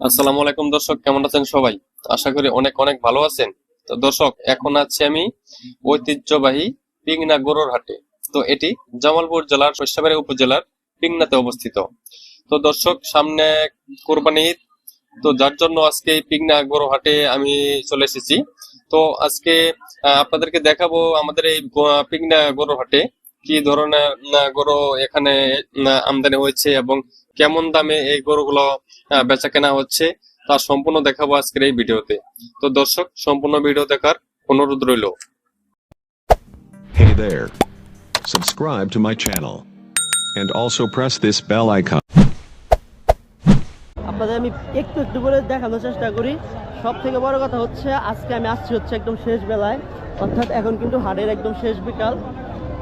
আসসালামু আলাইকুম, দর্শক। কেমন আছেন সবাই? আশা করি অনেক অনেক ভালো আছেন। তো দর্শক, এখন আছি আমি ঐতিহ্যবাহী পিংনা গরুর হাটে। তো এটি জামালপুর জেলার শস্যবাড়ি উপজেলার পিংনাতে অবস্থিত। তো দর্শক, সামনে কোরবানি ঈদ। তো যার জন্য আজকে পিংনা গরু হাটে আমি চলে এসেছি। তো আজকে আপনাদেরকে দেখাবো আমাদের এই পিংনা গরু হাটে কি ধরনের গরু এখানে আমদানি হয়েছে এবং কেমন দামে এই গরুগুলো বেচা কেনা হচ্ছে তা সম্পূর্ণ দেখাবো আজকের এই ভিডিওতে তো দর্শক সম্পূর্ণ ভিডিও দেখার অনুরোধ রইল Hey there. Subscribe to my channel. And also press this bell icon. আপনাদের আমি একটু একটু করে দেখানোর চেষ্টা করি সব থেকে বড় কথা হচ্ছে আজকে আমি আসছি হচ্ছে একদম শেষ বেলায় অর্থাৎ এখন কিন্তু হাটের একদম শেষ বিকাল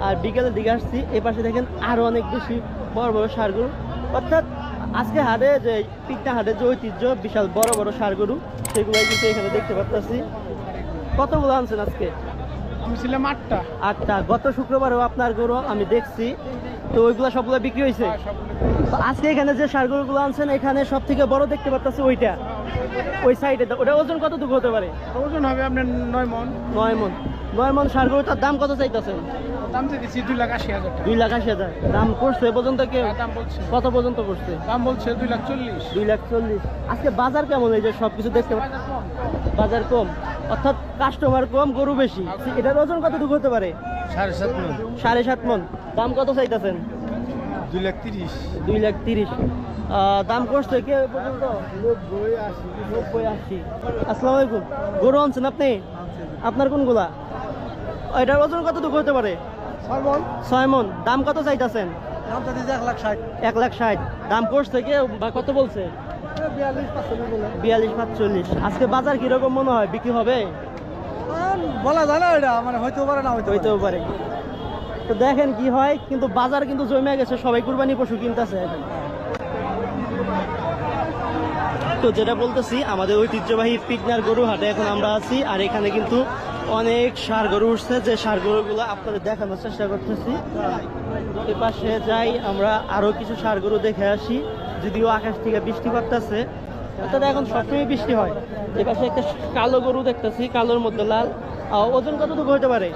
আর বিকালের দিকে আসছি এ পাশে দেখেন আরও অনেক বেশি বড় বড় সারগরু অর্থাৎ আজকে হাটে যে পিকনা হাটে যে ঐতিহ্য বিশাল বড় বড় সার গরু সেগুলোই কিন্তু এখানে দেখতে পাচ্ছি কতগুলো আনছেন আজকে? ছিলাম আটটা। আটটা। গত শুক্রবারও আপনার গরু আমি দেখছি। তো ওইগুলো সবগুলো বিক্রি হয়েছে? তো আজকে এখানে যে সারগরুগুলো আনছেন এখানে সব থেকে বড় দেখতে পাচ্ছি ওইটা। ওই সাইডে ওটা ওজন কতটুকু হতে পারে? ওজন হবে আপনার নয় মন। নয় মন। নয় মন সারগরুটার দাম কত চাইতেছেন? দাম চাইতেছি দুই লাখ আশি হাজার দুই লাখ আশি হাজার। দাম করছে পর্যন্ত কে? হ্যাঁ, দাম বলছে কত পর্যন্ত করছে দাম বলছে দুই লাখ চল্লিশ। দুই লাখ চল্লিশ। আজকে বাজার কেমন এই যে সবকিছু দেখতে পা- বাজার কম। অর্থাৎ কাস্টমার কম গরু বেশি। এটার ওজন কতটুকু হতে পারে? সাড়ে সাত মন। সাড়ে সাত মন। দাম কত চাইতেছেন? দুই লাখ তিরিশ। দুই লাখ তিরিশ। আহ, দাম করছে কে পর্যন্ত? নব্বই আশি। নব্বই আশি আসসালামু আলাইকুম। গরু আনছেন আপনি? আপনার কোনগুলা? এটার ওজন কতটুকু হতে পারে? ছয় মন দাম কত চাইতেছেন? এক লাখ ষাট। দাম করছে কে বা কত বলছে? বিয়াল্লিশ পাঁচচল্লিশ আজকে বাজার কীরকম মনে হয়? বিক্রি হবে? বলা যায় না এটা মানে হইতেও পারে না হইতেও পারে। তো দেখেন কি হয় কিন্তু বাজার কিন্তু জমে গেছে সবাই কুরবানি পশু কিনতেছে। এখন তো যেটা বলতেছি আমাদের ঐতিহ্যবাহী পিকনার গরু হাটে এখন আমরা আছি আর এখানে কিন্তু অনেক সার গরু উঠছে যে সার গরুগুলো আপনাদের দেখানোর চেষ্টা করতেছি। এ পাশে যাই আমরা আরও কিছু সার গরু দেখে আসি যদিও আকাশ থেকে বৃষ্টি পড়তেছে। অর্থাৎ এখন সবসময় বৃষ্টি হয়। এ পাশে একটা কালো গরু দেখতেছি কালোর মধ্যে লাল। ওজন কতটুকু হতে পারে?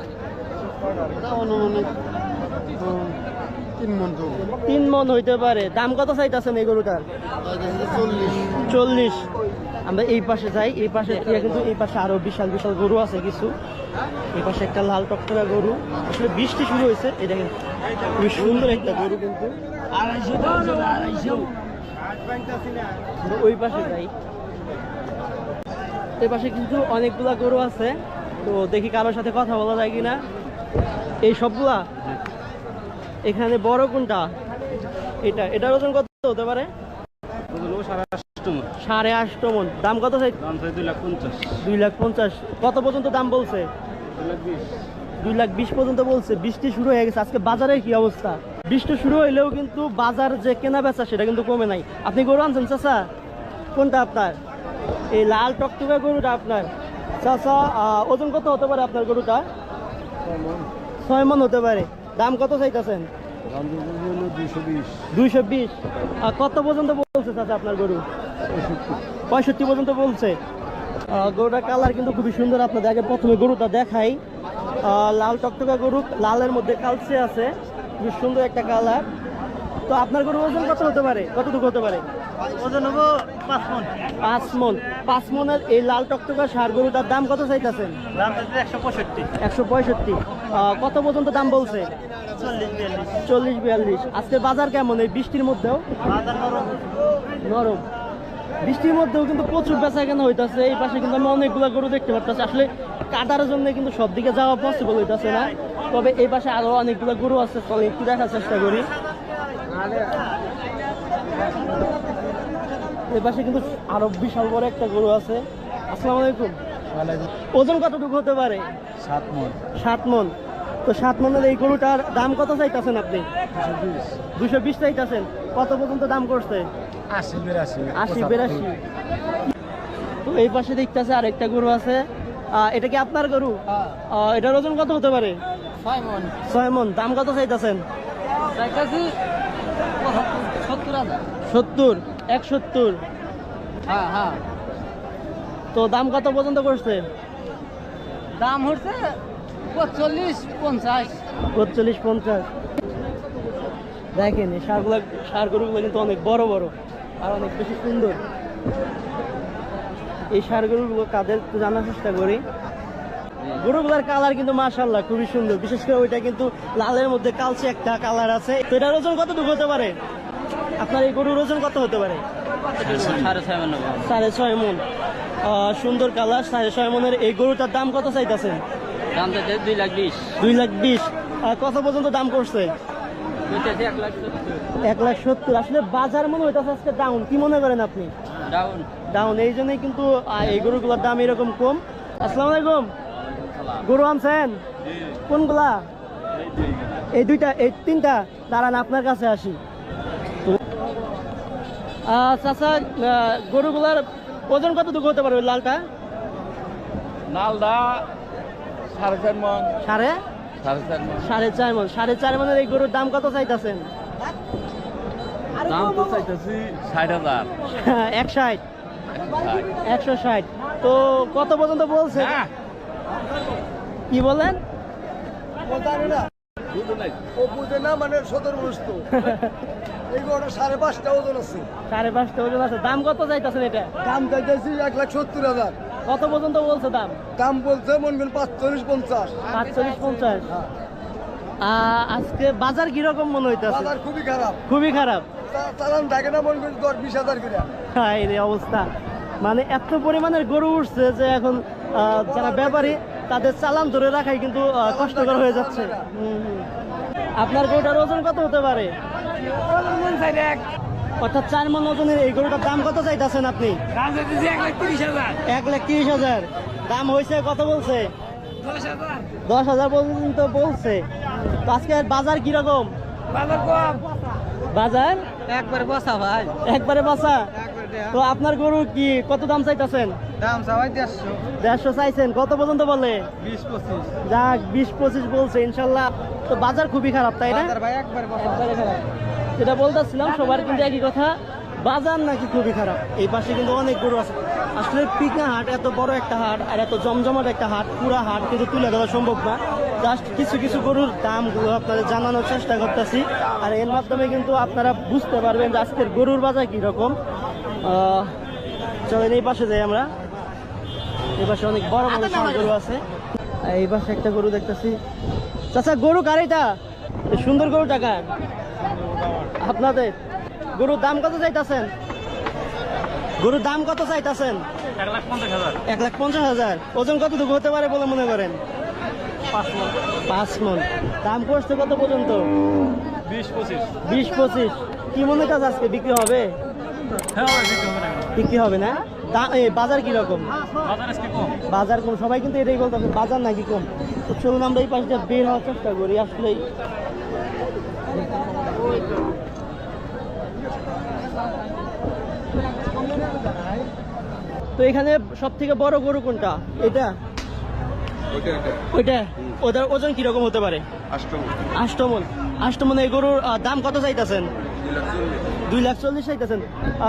অনুমানিক মন তিন মন হইতে পারে। দাম কত চাইতেছেন এই গরুটার? চল্লিশ। আমরা এই পাশে যাই, এই পাশে কিন্তু এই পাশে আরও বিশাল বিশাল গরু আছে কিছু। এই পাশে একটা লাল টকটকা গরু। আসলে বৃষ্টি শুরু হয়েছে, এই দেখেন, খুবই সুন্দর একটা গরু কিন্তু। ওই পাশে যাই। এই পাশে কিন্তু অনেকগুলা গরু আছে, তো দেখি কারোর সাথে কথা বলা যায় কিনা। এই সবগুলা? এখানে বড় কোনটা? এটা, এটার ওজন কত হতে পারে? সাড়ে আটশো মন। দাম কত চাই দুই লাখ পঞ্চাশ। দুই লাখ পঞ্চাশ। কত পর্যন্ত দাম বলছে? দুই লাখ বিশ। পর্যন্ত বলছে। বৃষ্টি শুরু হয়ে গেছে। আজকে বাজারের কি অবস্থা? বৃষ্টি শুরু হইলেও কিন্তু বাজার যে কেনা বেচা সেটা কিন্তু কমে নাই। আপনি গরু আনছেন চাচা? কোনটা আপনার? এই লাল টকটকা গরুটা আপনার। চাচা ওজন কত হতে পারে আপনার গরুটা? ছয় মন। হতে পারে। দাম কত চাইতেছেন? দুইশো বিশ। দুইশো বিশ। কত পর্যন্ত বলছে চাচা আপনার গরু? পঁয়ষট্টি পর্যন্ত বলছে। গরুটার কালার কিন্তু খুবই সুন্দর আপনাদের। আগে প্রথমে গরুটা দেখাই। লাল টকটকা গরু লালের মধ্যে কালচে আছে। খুবই সুন্দর একটা কালার তো আপনার গরু ওজন কত হতে পারে? কতটুকু হতে পারে? ওজন হব পাঁচ মন। পাঁচ মন। পাঁচ মনের এই লাল টকটকা সার গরুটার দাম কত চাইতেছেন? একশো পঁয়ষট্টি। একশো পঁয়ষট্টি। কত পর্যন্ত দাম বলছে? চল্লিশ চল্লিশ বিয়াল্লিশ। আজকে বাজার কেমন এই বৃষ্টির মধ্যেও? নরম। বৃষ্টির মধ্যেও কিন্তু প্রচুর বেচা কেনা হইতাছে এই পাশে কিন্তু আমি অনেকগুলো গরু দেখতে পাচ্ছি আসলে কাটার জন্য কিন্তু সব দিকে যাওয়া পসিবল হইতাছে না। তবে এই পাশে আরও অনেকগুলো গরু আছে চলে একটু দেখার চেষ্টা করি। এই পাশে কিন্তু আরও বিশাল বড় একটা গরু আছে। আসসালামু আলাইকুম। ওজন কতটুকু হতে পারে? সাত মন। সাত মন। তো সাত মনের এই গরুটার দাম কত চাইতেছেন আপনি? দুশো বিশ চাইতেছেন। কত পর্যন্ত দাম করছে? আশি বিরাশি তো এই পাশে দেখতেছে আরেকটা গরু আছে। এটা কি আপনার গরু? এটার ওজন কত হতে পারে? ছয় মন। দাম কত চাইতেছেন? সত্তর এক সত্তর হ্যাঁ হ্যাঁ। তো দাম কত পর্যন্ত করছে দাম হচ্ছে চল্লিশ পঞ্চাশ। পঁচল্লিশ পঞ্চাশ। দেখেন সারগুলো সার গরুগুলো কিন্তু অনেক বড় বড়। আর অনেক বেশি সুন্দর। এই সার গরুগুলো কাদের জানার চেষ্টা করি। গরুগুলার কালার কিন্তু মাশাল্লাহ খুবই সুন্দর। বিশেষ করে ওইটা কিন্তু লালের মধ্যে কালচে একটা কালার আছে। তো এটার ওজন কতটুকু হতে পারে? আপনার এই গরুর ওজন কত হতে পারে? সাড়ে ছয় মানে সাড়ে ছয় মন। আহ, সুন্দর কালার। সাড়ে ছয় মনের এই গরুটার দাম কত চাইতেছেন? দাম দুই লাখ বিশ। দুই লাখ বিশ। আর কত পর্যন্ত দাম করছে? এক লাখ এক লাখ সত্তর। আসলে বাজার মনে হইতেছে আজকে ডাউন কি মনে করেন আপনি? ডাউন ডাউন এই জন্যই কিন্তু এই গরুগুলোর দাম এরকম কম। আসসালামু আলাইকুম। গরু আনছেন? কোনগুলা? এই দুইটা এই তিনটা। দাঁড়ান আপনার কাছে আসি। আহ, চাচা গরুগুলার ওজন কতটুকু হতে পারবে লালটা? নালদা সাড়ে চার মন। সাড়ে? সাড়ে চার মন। সাড়ে চার মনের এই গরুর দাম কত চাইতেছেন? দাম তো চাইতেছি ষাট হাজার। এক ষাট। একশো ষাট। তো কত পর্যন্ত বলছে? কি বলেন? ও বুঝে না মানে সদর বস্তু এই গরুটা সাড়ে পাঁচটা ওজন আছে। সাড়ে পাঁচটা ওজন আছে। দাম কত চাইতেছেন এটা? দাম চাইতেছি এক লাখ সত্তর হাজার। কত পর্যন্ত বলছে দাম? দাম বলছে মন করেন পাঁচচল্লিশ পঞ্চাশ। পাঁচচল্লিশ পঞ্চাশ। আজকে বাজার কীরকম মনে হইতেছে? বাজার খুবই খারাপ। খুবই খারাপ। চালান থাকে না মন করেন দশ বিশ হাজার করে। হায় রে অবস্থা। মানে এত পরিমাণের গরু উঠছে যে এখন যারা ব্যাপারী তাদের চালান ধরে রাখাই কিন্তু কষ্টকর হয়ে যাচ্ছে। আপনার গরুটার ওজন কত হতে পারে? অর্থাৎ চার মন ওজনের এই গরুটার দাম কত চাইতেছেন আপনি? এক লাখ তিরিশ হাজার। দাম হয়েছে কত বলছে? দশ হাজার। পর্যন্ত বলছে। আজকে বাজার কীরকম? বাজার বাজার? একবারে বসা ভাই। একবারে বাসা? তো আপনার গরু কি কত দাম চাইতেছেন? দাম সবাই দেড়শো। দেড়শো চাইছেন কত পর্যন্ত বলে? বিশ পঁচিশ। যাক বিশ পঁচিশ বলছে ইনশাল্লাহ। তো বাজার খুবই খারাপ তাই না? ভাই একবারে একবারে খারাপ। যেটা বলতেছিলাম সবার কিন্তু একই কথা। বাজার নাকি খুবই খারাপ। এই পাশে কিন্তু অনেক গরু আছে। আসলে পিকনা হাট এত বড় একটা হাট আর এত জমজমাট একটা হাট পুরা হাট কিন্তু তুলে ধরা সম্ভব না। জাস্ট কিছু কিছু গরুর দামগুলো আপনাদের জানানোর চেষ্টা করতেছি। আর এর মাধ্যমে কিন্তু আপনারা বুঝতে পারবেন যে আজকের গরুর বাজার কীরকম। চলেন এই পাশে যাই আমরা। এই পাশে অনেক বড় বড় ষাঁড় গরু আছে। এই পাশে একটা গরু দেখতেছি। চাচা গরু কার এটা? এই সুন্দর গরু টাকা আপনাদের? গরুর দাম কত চাইতেছেন? গরুর দাম কত চাইতেছেন? এক লাখ পঞ্চাশ হাজার। এক লাখ পঞ্চাশ হাজার। ওজন কতটুকু হতে পারে বলে মনে করেন? পাঁচ মন। দাম করছে কত পর্যন্ত? বিশ পঁচিশ। বিশ পঁচিশ। কি মনে কাজ আজকে? বিক্রি হবে? হ্যাঁ বিক্রি হবে না? বাজার কীরকম? বাজার কম। সবাই কিন্তু এটাই বলতেছে বাজার নাকি কম? তো চলুন আমরা এই পাশটা বের হওয়ার চেষ্টা করি আসলে তো এখানে সব থেকে বড় গরু কোনটা? এটা? ওইটা ওটার ওজন কীরকম হতে পারে? আষ্টমন। আষ্টমন। এই গরুর দাম কত চাইতেছেন? দুই লাখ চল্লিশ। চাইতেছেন।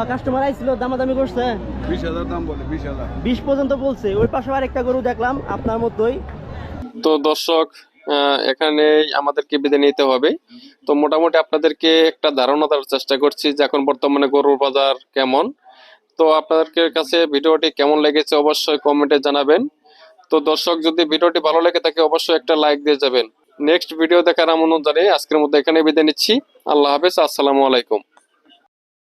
কাস্টমার আইছিল দামাদামি করছে? বিশ হাজার দাম বলে বিশ হাজার। বিশ পর্যন্ত বলছে। ওই পাশে আরেকটা গরু দেখলাম আপনার মতোই। তো দর্শক আহ, এখানেই আমাদেরকে বিদায় নিতে হবে। তো মোটামুটি আপনাদেরকে একটা ধারণা দেওয়ার চেষ্টা করছি যে এখন বর্তমানে গরুর বাজার কেমন। তো আপনাদের কাছে ভিডিওটি কেমন লেগেছে অবশ্যই কমেন্টে জানাবেন। তো দর্শক, যদি ভিডিওটি ভালো লাগে, তাকে অবশ্যই একটা লাইক দিয়ে যাবেন। নেক্সট ভিডিও দেখার আমন্ত্রণ জানিয়ে আজকের মধ্যে এখানে বিদায় নিচ্ছি। আল্লাহ হাফেজ, আসসালামু আলাইকুম।